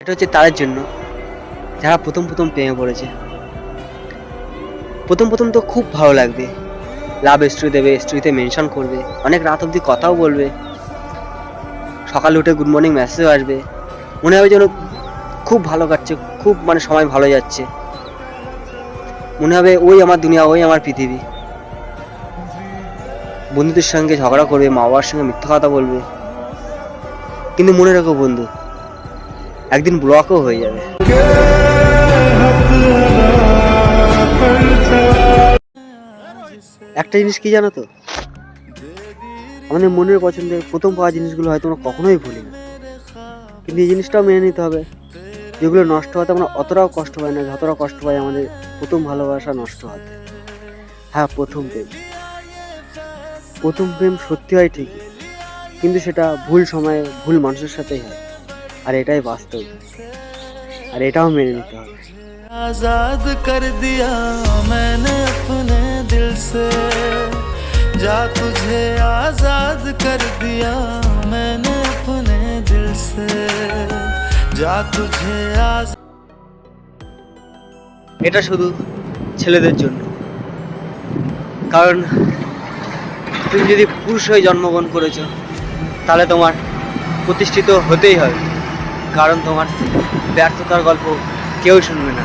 এটা হচ্ছে তাদের জন্য, যারা প্রথম প্রথম প্রেমে পড়েছে। প্রথম প্রথম তো খুব ভালো লাগবে। লাভ স্টোরি দেবে স্টোরিতে মেনশন করবে, অনেক রাত অবধি কথাও বলবে। সকালে উঠে গুড মর্নিং মেসেজও আসবে। মনে হবে যেন খুব ভালো কাটছে, খুব মানে সময় ভালো যাচ্ছে। মনে হবে ওই আমার দুনিয়া, ওই আমার পৃথিবী। বন্ধুদের সঙ্গে ঝগড়া করবে মা বাবার সঙ্গে মিথ্যা কথা বলবে। কিন্তু মনে রাখো বন্ধু একদিন ব্লকও হয়ে যাবে। একটা জিনিস কি জানো তো? আমাদের মনের পছন্দের প্রথম পাওয়া জিনিসগুলো হয়তো আমরা কখনোই ভুলি না। কিন্তু এই জিনিসটাও মেনে নিতে হবে, যেগুলো নষ্ট হতে আমরা অতটাও কষ্ট পাই না, যতটা কষ্ট পাই আমাদের প্রথম ভালোবাসা নষ্ট হতে হ্যাঁ প্রথম প্রেম। প্রথম প্রেম সত্যি হয় ঠিকই, কিন্তু সেটা ভুল সময়ে ভুল মানুষের সাথেই হয়। আর এটাই বাস্তব আর এটাও মেনে নিতে হবে आजाद कर दिया मैंने अपने दिल से जा तुझे आजाद कर दिया मैंने अपने दिल से जा तुझे आजाद এটা শুধু ছেলেদের জন্য কারণ তুমি যদি পুরুষ হয়ে জন্মগ্রহণ করেছো তাহলে তোমার প্রতিষ্ঠিত হতেই হবে কারণ তোমার ব্যর্থতার গল্প কেউ শুনবে না।